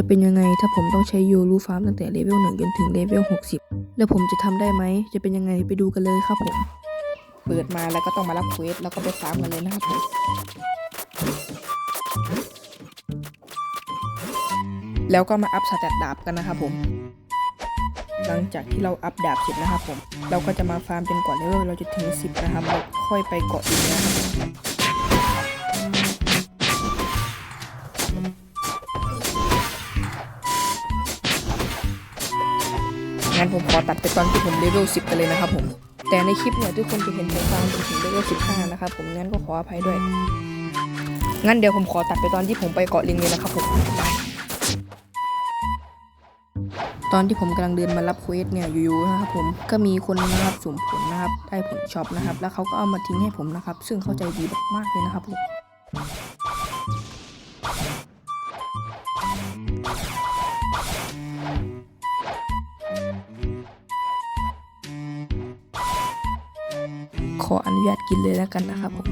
จะเป็นยังไงถ้าผมต้องใช้ยูรูฟาร์มตั้งแต่เลเวล1จนถึงเลเวล60 แล้วผมจะทำได้ไหม จะเป็นยังไงไปดูกันเลยครับผม เปิดมาแล้วก็ต้องมารับเควสแล้วก็ไปฟาร์มกันเลยนะครับผมแล้วก็มาอัพสแตตดาบกันนะครับผม หลังจากที่เราอัพดาบเสร็จนะครับผม เราก็จะมาฟาร์มจนกว่าเลเวลเราจะถึง 10 นะครับ แล้วค่อยไปเกาะอีกนะครับ งั้นผมขอตัดไปตอนที่ผมเลเวล10กันเลยนะครับผมแต่ในคลิปเนี่ยทุกคนจะเห็นผมฟาร์มจนถึงเลเวล15นะครับผมงั้นก็ขออภัยด้วย งั้นเดี๋ยวผมขอตัดไปตอนที่ผมไปเกาะลิงเลยนะครับผมไปตอนที่ผมกำลังเดินมารับเควสเนี่ยอยู่ๆนะครับผมก็มีคนนะครับสุ่มผลนะครับได้ผลช็อปนะครับ แล้วเขาก็เอามาทิ้งให้ผมนะครับ ซึ่งเข้าใจดีมากๆเลยนะครับผม ออนุญาตกินเลยแล้วกันนะครับผม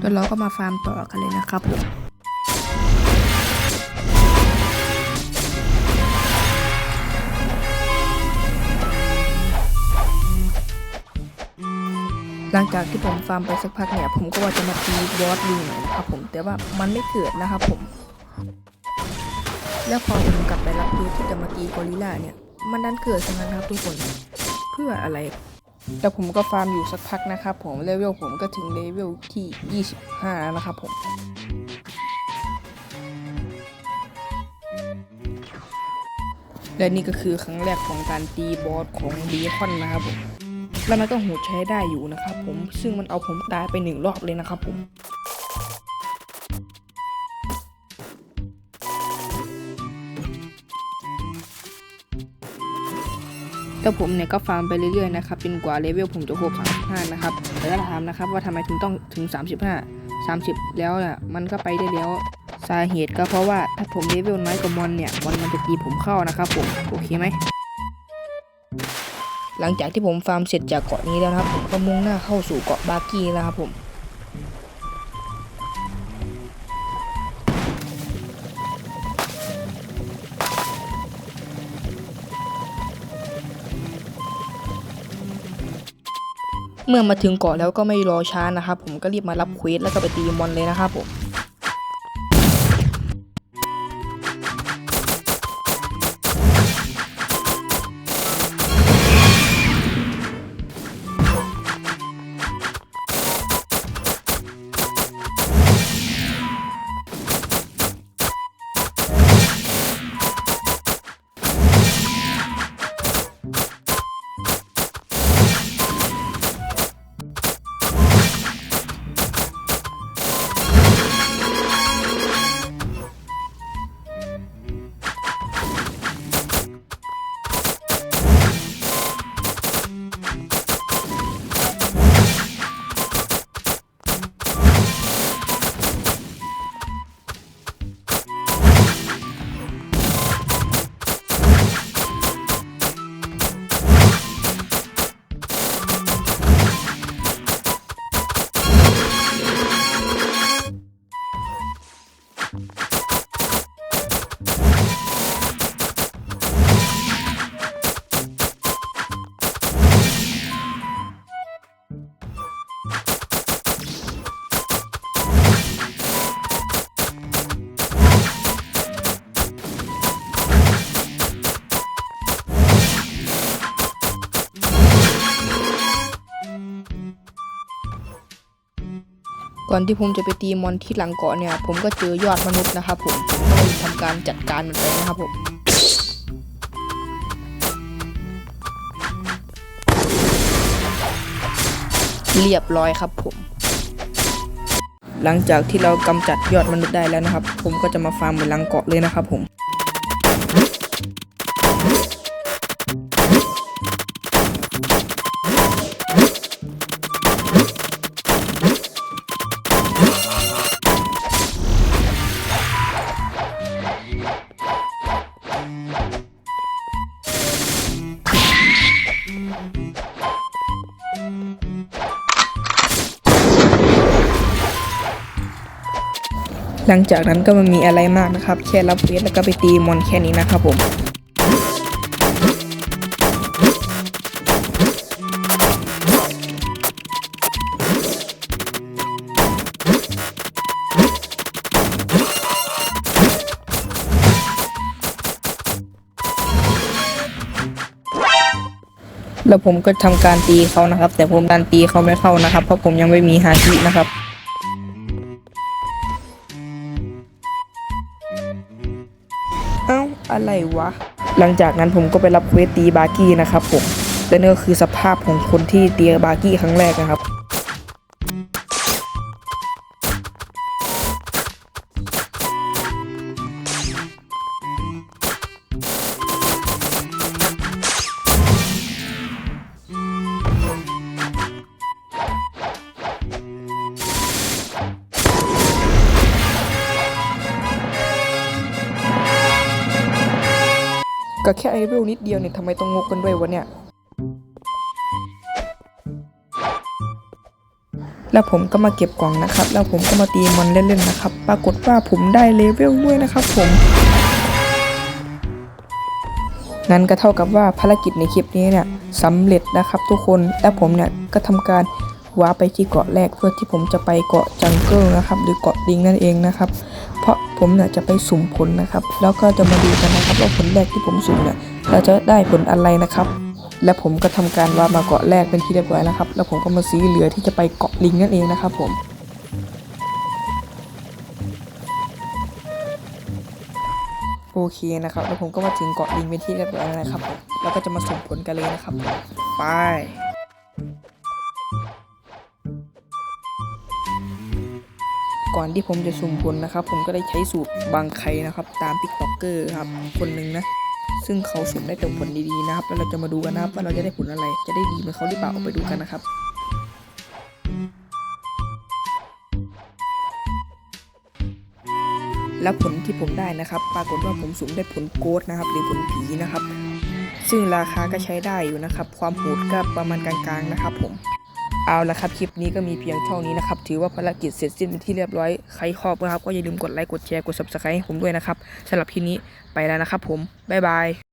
แล้วเราก็มาฟาร์มต่อกันเลยนะครับผมหลังจากที่ผมฟาร์มไปสักพักเนี่ย ผมก็ว่าจะมาตีบอสลิงหน่อยนะครับผมแต่ว่ามันไม่เกิดนะครับผม แล้วพอผมกลับไปรับพื่อที่จะมาตีกอริลลาเนี่ย มันดันเกิดซะงั้นครับทุกคน พื่ออะไร แล้วผมก็ฟาร์มอยู่สักพักนะครับผมเลเวลผมก็ถึงเลเวลที่ 25 แล้วนะครับผมและนี่ก็คือครั้งแรกของการตีบอสของดีคอนนะครับผม แล้วมันก็โหดใช้ได้อยู่นะครับผม ซึ่งมันเอาผมตายไปหนึ่งรอบเลยนะครับผม แต่ผมเนี่ยก็ฟาร์มไปเรื่อยๆนะครับจนกว่าเลเวลผมจะครบ35 นะครับแต่ถ้าถามนะครับว่าทำไมถึงต้องถึง 35 30 แล้วอะมันก็ไปได้แล้วสาเหตุก็เพราะว่าถ้าผมเลเวลน้อยกว่ามอนเนี่ยมอนมันจะตีผมเข้านะครับผมโอเคไหมหลังจากที่ผมฟาร์มเสร็จจากเกาะนี้แล้วนะครับ ผมก็มุ่งหน้าเข้าสู่เกาะบากี้แล้วครับผม เมื่อมาถึงเกาะแล้วก็ไม่รอช้านะครับผมก็รีบมารับเควสแล้วก็ไปตีมอนเลยนะครับผม ก่อนที่ผมจะไปตีมอนที่หลังเกาะเนี่ย ผมก็เจอยอดมนุษย์นะครับผมผมก็เลยทำการจัดการมันไปนะครับผมเรียบร้อยครับผม หลังจากที่เรากำจัดยอดมนุษย์ได้แล้วนะครับ ผมก็จะมาฟาร์มบนหลังเกาะเลยนะครับผม หลังจากนั้นก็มันมีอะไรมากนะครับ แค่รับเวทแล้วก็ไปตีมอนแค่นี้นะครับผมแล้วผมก็ทำการตีเขานะครับ แต่ผมดันตีเขาไม่เข้านะครับ เพราะผมยังไม่มีฮาชินะครับ อะไรวะ หลังจากนั้นผมก็ไปรับเควสตีบาร์กี้นะครับผมและนี่ก็คือสภาพของคนที่เตียบาร์กี้ครั้งแรกนะครับ ก็แค่ไอเวลนิดเดียวเนี่ยทำไมต้องงกกันด้วยวะเนี่ย แล้วผมก็มาเก็บกล่องนะครับ แล้วผมก็มาตีมอนเล่นๆนะครับ ปรากฏว่าผมได้เลเวลด้วยนะครับผมนั่นก็เท่ากับว่าภารกิจในคลิปนี้เนี่ยสำเร็จนะครับทุกคนและผมเนี่ยก็ทำการ ว้าไปที่เกาะแรกเพื่อที่ผมจะไปเกาะจังเกิลนะครับหรือเกาะดิงนั่นเองนะครับ เพราะผมเนี่ยจะไปสุ่มผลนะครับ แล้วก็จะมาดูกันนะครับว่าผลแรกที่ผมสุ่มเนี่ยเราจะได้ผลอะไรนะครับ และผมก็ทำการว่ามาเกาะแรกเป็นที่เรียบร้อยแล้วครับ แล้วผมก็มาซื้อเรือที่จะไปเกาะลิงนั่นเองนะครับผมโอเคนะครับแล้วผมก็มาถึงเกาะลิงเป็นที่เรียบร้อยแล้วนะครับแล้วก็จะมาสุ่มผลกันเลยนะครับไป ก่อนที่ผมจะสุ่มผลนะครับ ผมก็ได้ใช้สูตรบางไคนะครับ ตามติ๊กต็อกเกอร์ครับคนหนึ่งนะ ซึ่งเขาสุ่มได้แต่ผลดีๆนะครับ แล้วเราจะมาดูกันนะครับว่าเราจะได้ผลอะไร จะได้ดีเหมือนเขาหรือเปล่าเอาไปดูกันนะครับแล้วผลที่ผมได้นะครับ ปรากฏว่าผมสุ่มได้ผลโกดนะครับ หรือผลผีนะครับ ซึ่งราคาก็ใช้ได้อยู่นะครับ ความโหดก็ประมาณกลางๆนะครับผม เอาละครับ คลิปนี้ก็มีเพียงเท่านี้นะครับ ถือว่าภารกิจเสร็จสิ้นเป็นที่เรียบร้อย ใครชอบนะครับ ก็อย่าลืมกดไลค์ กดแชร์ กด subscribe ผมด้วยนะครับสำหรับคลิปนี้ไปแล้วนะครับผม บ๊ายบาย